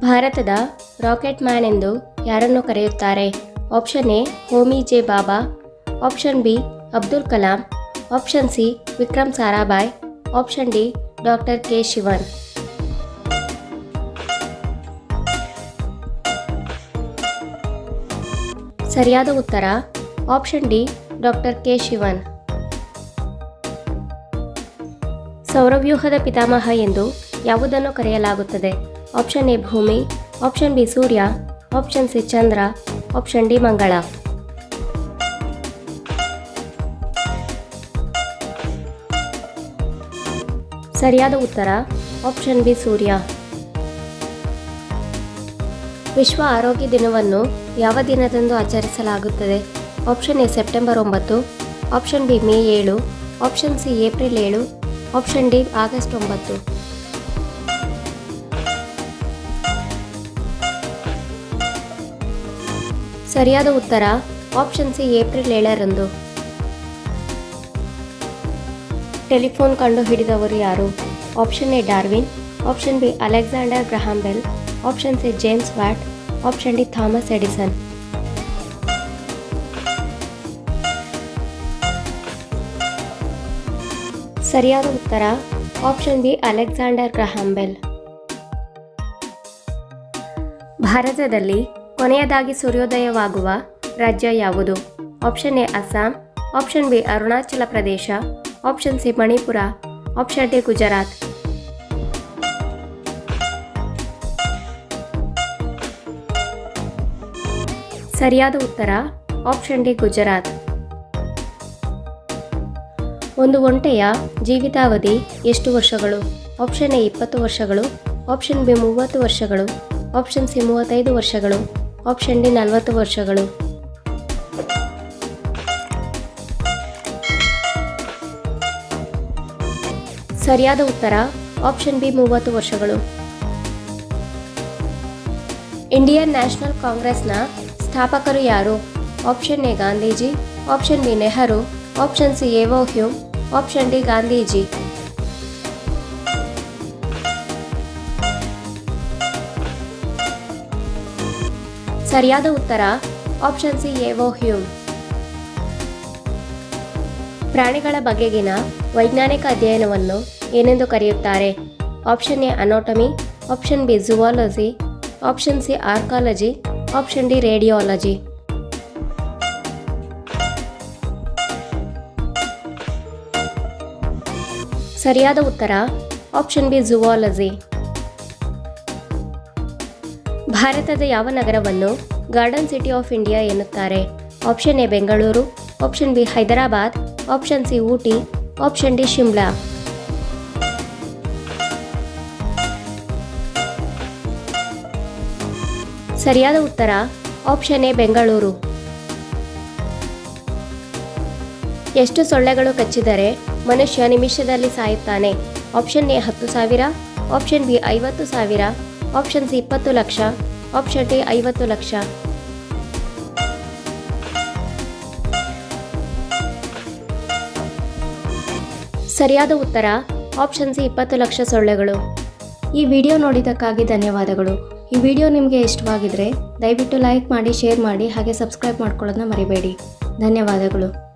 ಭಾರತದ rocket man ಎಂದು ಯಾರನ್ನು ಕರೆಯುತ್ತಾರೆ? Option A, Homi J Bhabha. Option B, Abdul Kalam. Option C, Vikram Sarabhai. Option D, doctor K Sivan. ಸರಿಯಾದ ಉತ್ತರ, option D, doctor K Sivan. ಸೌರವ್ಯೂಹದ ಪಿತಾಮಹ ಎಂದು ಯಾವುದನ್ನು ಕರೆಯಲಾಗುತ್ತದೆ? ಆಪ್ಷನ್ ಎ ಭೂಮಿ ಆಪ್ಷನ್ ಬಿ ಸೂರ್ಯ ಆಪ್ಷನ್ ಸಿ ಚಂದ್ರ ಆಪ್ಷನ್ ಡಿ ಮಂಗಳ ಸರಿಯಾದ ಉತ್ತರ. ಆಪ್ಷನ್ ಬಿ ಸೂರ್ಯ ವಿಶ್ವ ಆರೋಗ್ಯ ದಿನವನ್ನು ಯಾವ ದಿನದಂದು ಆಚರಿಸಲಾಗುತ್ತದೆ? ಆಪ್ಷನ್ ಎ ಸೆಪ್ಟೆಂಬರ್ ಒಂಬತ್ತು. ಆಪ್ಷನ್ ಬಿ ಮೇ ಏಳು. ಆಪ್ಷನ್ ಸಿ ಏಪ್ರಿಲ್ ಏಳು. ಆಪ್ಷನ್ ಡಿ ಆಗಸ್ಟ್ ಒಂಬತ್ತು. ಸರಿಯಾದ ಉತ್ತರ ಆಪ್ಷನ್ ಸಿ ಏಪ್ರಿಲ್ ಏಳರಂದು. ಟೆಲಿಫೋನ್ ಕಂಡು ಹಿಡಿದವರು ಯಾರು? Option A Darwin option B Alexander Graham Bell option C James Watt option D Thomas Edison. ಸರಿಯಾದ ಉತ್ತರ option B Alexander Graham Bell. ಭಾರತದಲ್ಲಿ ಕೊನೆಯದಾಗಿ ಸೂರ್ಯೋದಯವಾಗುವ ರಾಜ್ಯ ಯಾವುದು? Option A Assam option B Arunachal Pradesh option C Manipur option D Gujarat. ಸರಿಯಾದ ಉತ್ತರ option D Gujarat. ಒಂದು ಒಂಟೆಯ ಜೀವಿತಾವಧಿ ಎಷ್ಟು ವರ್ಷಗಳು? ಆಪ್ಷನ್ ಎ ಇಪ್ಪತ್ತು ವರ್ಷಗಳು ಆಪ್ಷನ್ ಬಿ ಮೂವತ್ತು ವರ್ಷಗಳು ಆಪ್ಷನ್ ಸಿ ಮೂವತ್ತೈದು ವರ್ಷಗಳು. ಆಪ್ಷನ್ ಡಿ ನಲವತ್ತು ವರ್ಷಗಳು. ಸರಿಯಾದ ಉತ್ತರ, ಆಪ್ಷನ್ ಬಿ ಮೂವತ್ತು ವರ್ಷಗಳು. ಇಂಡಿಯನ್ ನ್ಯಾಷನಲ್ ಕಾಂಗ್ರೆಸ್ನ ಸ್ಥಾಪಕರು ಯಾರು? Option A Gandhiji, option B Nehru, option C A O Hume, option D Gandhiji. ಸರಿಯಾದ ಉತ್ತರ ಆಪ್ಷನ್ ಸಿ ಎವೋ ಹ್ಯೂಮ್ ಪ್ರಾಣಿಗಳ ಬಗೆಗಿನ ವೈಜ್ಞಾನಿಕ ಅಧ್ಯಯನವನ್ನು ಏನೆಂದು ಕರೆಯುತ್ತಾರೆ? Option A anatomy option B zoology option C archaeology option D radiology ಸರಿಯಾದ ಉತ್ತರ ಆಪ್ಷನ್ ಬಿ ಝುವಾಲಜಿ ಭಾರತದ ಯಾವ ನಗರವನ್ನು ಗಾರ್ಡನ್ ಸಿಟಿ ಆಫ್ ಇಂಡಿಯಾ ಎನ್ನುತ್ತಾರೆ? Option A Bengaluru, option B Hyderabad, option C Ooty, option D Shimla. ಸರಿಯಾದ ಉತ್ತರ, option A Bengaluru. ಎಷ್ಟು ಸೊಳ್ಳೆಗಳು ಕಚ್ಚಿದರೆ ಮನುಷ್ಯ ನಿಮಿಷದಲ್ಲಿ ಸಾಯುತ್ತಾನೆ? ಆಪ್ಷನ್ ಎ ಹತ್ತು ಸಾವಿರ, ಆಪ್ಷನ್ ಬಿ ಐವತ್ತು ಸಾವಿರ ಆಪ್ಷನ್ ಸಿ ಇಪ್ಪತ್ತು ಲಕ್ಷ. ಆಪ್ಷನ್ ಡಿ ಐವತ್ತು ಲಕ್ಷ. ಸರಿಯಾದ ಉತ್ತರ ಆಪ್ಷನ್ ಸಿ ಇಪ್ಪತ್ತು ಲಕ್ಷ ಸೊಳ್ಳೆಗಳು. ಈ ವಿಡಿಯೋ ನೋಡಿದ್ದಕ್ಕಾಗಿ ಧನ್ಯವಾದಗಳು. ಈ ವಿಡಿಯೋ ನಿಮಗೆ ಇಷ್ಟವಾಗಿದ್ದರೆ ದಯವಿಟ್ಟು ಲೈಕ್ ಮಾಡಿ, ಶೇರ್ ಮಾಡಿ, ಹಾಗೆ ಸಬ್ಸ್ಕ್ರೈಬ್ ಮಾಡ್ಕೊಳ್ಳೋದನ್ನ ಮರಿಬೇಡಿ. ಧನ್ಯವಾದಗಳು.